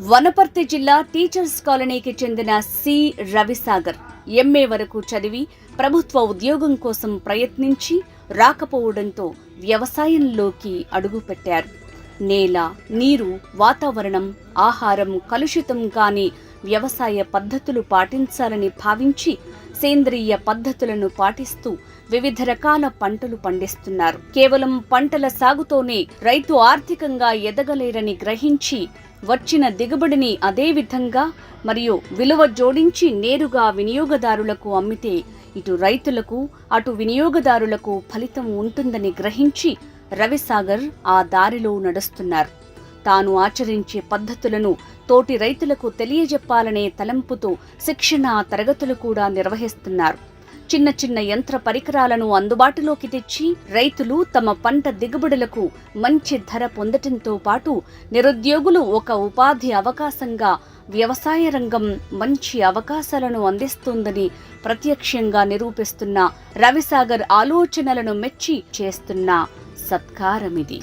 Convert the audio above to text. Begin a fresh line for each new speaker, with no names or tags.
వనపర్తి జిల్లా టీచర్స్ కాలనీకి చెందిన సి. రవిసాగర్ ఎంఏ వరకు చదివి ప్రభుత్వ ఉద్యోగం కోసం ప్రయత్నించి రాకపోవడంతో వ్యవసాయంలోకి అడుగుపెట్టారు. నేల నీరు వాతావరణం ఆహారం కలుషితం కాని వ్యవసాయ పద్ధతులు పాటించాలని భావించి సేంద్రియ పద్ధతులను పాటిస్తూ వివిధ రకాల పంటలు పండిస్తున్నారు. కేవలం పంటల సాగుతోనే రైతు ఆర్థికంగా ఎదగలేరని గ్రహించి వచ్చిన దిగుబడిని అదే విధంగా మరియు విలువ జోడించి నేరుగా వినియోగదారులకు అమ్మితే ఇటు రైతులకు అటు వినియోగదారులకు ఫలితం ఉంటుందని గ్రహించి రవిసాగర్ ఆ దారిలో నడుస్తున్నారు. తాను ఆచరించే పద్ధతులను తోటి రైతులకు తెలియజెప్పాలనే తలంపుతో శిక్షణ తరగతులు కూడా నిర్వహిస్తున్నారు. చిన్న చిన్న యంత్ర పరికరాలను అందుబాటులోకి తెచ్చి రైతులు తమ పంట దిగుబడులకు మంచి ధర పొందటంతో పాటు నిరుద్యోగులు ఒక ఉపాధి అవకాశంగా వ్యవసాయ రంగం మంచి అవకాశాలను అందిస్తుందని ప్రత్యక్షంగా నిరూపిస్తున్న రవిసాగర్ ఆలోచనలను మెచ్చి చేస్తున్న సత్కారమిది.